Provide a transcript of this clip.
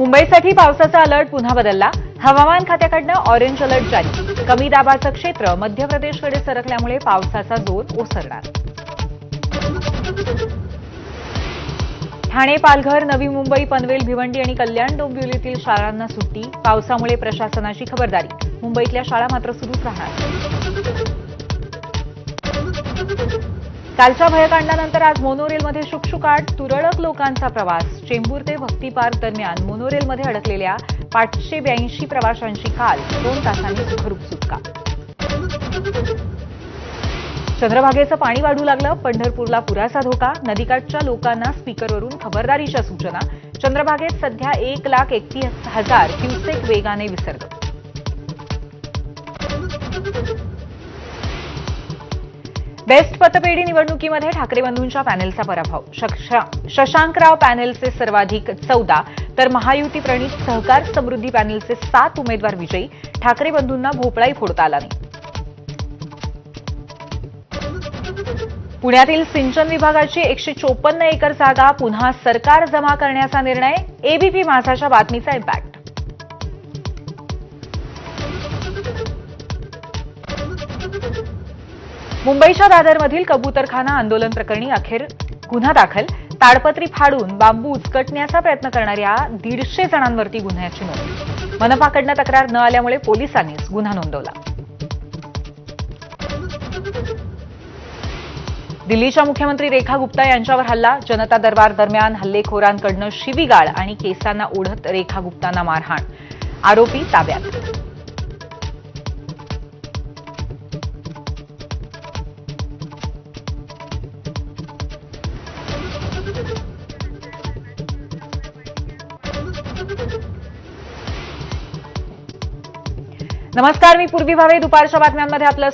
मुंबईसाठी पावसाचा अलर्ट पुन्हा बदलला. हवामान खात्याकडनं ऑरेंज अलर्ट जारी. कमी दाबाचं क्षेत्र मध्य प्रदेशकडे सरकल्यामुळे पावसाचा जोर ओसरणार. ठाणे पालघर नवी मुंबई पनवेल भिवंडी आणि कल्याण डोंबिवलीतील शाळांना सुट्टी. पावसामुळे प्रशासनाची खबरदारी. मुंबईतल्या शाळा मात्र सुरूच राहणार. कालच्या भयकांडानंतर आज मोनोरेलमध्ये शुकशुकाट तुरळक लोकांचा प्रवास. चेंबूर ते भक्ती पार्क दरम्यान मोनोरेलमध्ये अडकलेल्या पाचशे ब्याऐंशी प्रवाशांची काल दोन तासांनी सुखरूप सुटका. चंद्रभागेचं पाणी वाढू लागलं. पंढरपूरला पुराचा धोका. नदीकाठच्या लोकांना स्पीकरवरून खबरदारीच्या सूचना. चंद्रभागेत सध्या एक लाख एकतीस हजार क्युसेक वेगाने विसर्ग. बेस्ट पतपेढी निवडणुकीमध्ये ठाकरे बंधूंच्या पॅनेलचा पराभव. शशांकराव पॅनेलचे सर्वाधिक चौदा तर महायुती प्रणित सहकार समृद्धी पॅनेलचे सात उमेदवार विजयी. ठाकरे बंधूंना भोपळाही फोडता आला नाही. पुण्यातील सिंचन विभागाची एकशे चोपन्न एकर जागा पुन्हा सरकार जमा करण्याचा निर्णय. एबीपी माझाच्या बातमीचा इम्पॅक्ट मुंबईच्या दादरमधील कबूतरखाना आंदोलन प्रकरणी अखेर गुन्हा दाखल. ताडपत्री फाडून बांबू उचकटण्याचा प्रयत्न करणाऱ्या दीडशे जणांवरती गुन्ह्याची नोंद. मनपाकडनं तक्रार न आल्यामुळे पोलिसांनीच गुन्हा नोंदवला. दिल्लीच्या मुख्यमंत्री रेखा गुप्ता यांच्यावर हल्ला. जनता दरबार दरम्यान हल्लेखोरांकडनं शिवीगाळ आणि केसांना ओढत रेखा गुप्तांना मारहाण. आरोपी ताब्यात. नमस्कार मी पूर्वी भावे. दुपारच्या बातम्यांमध्ये आपलं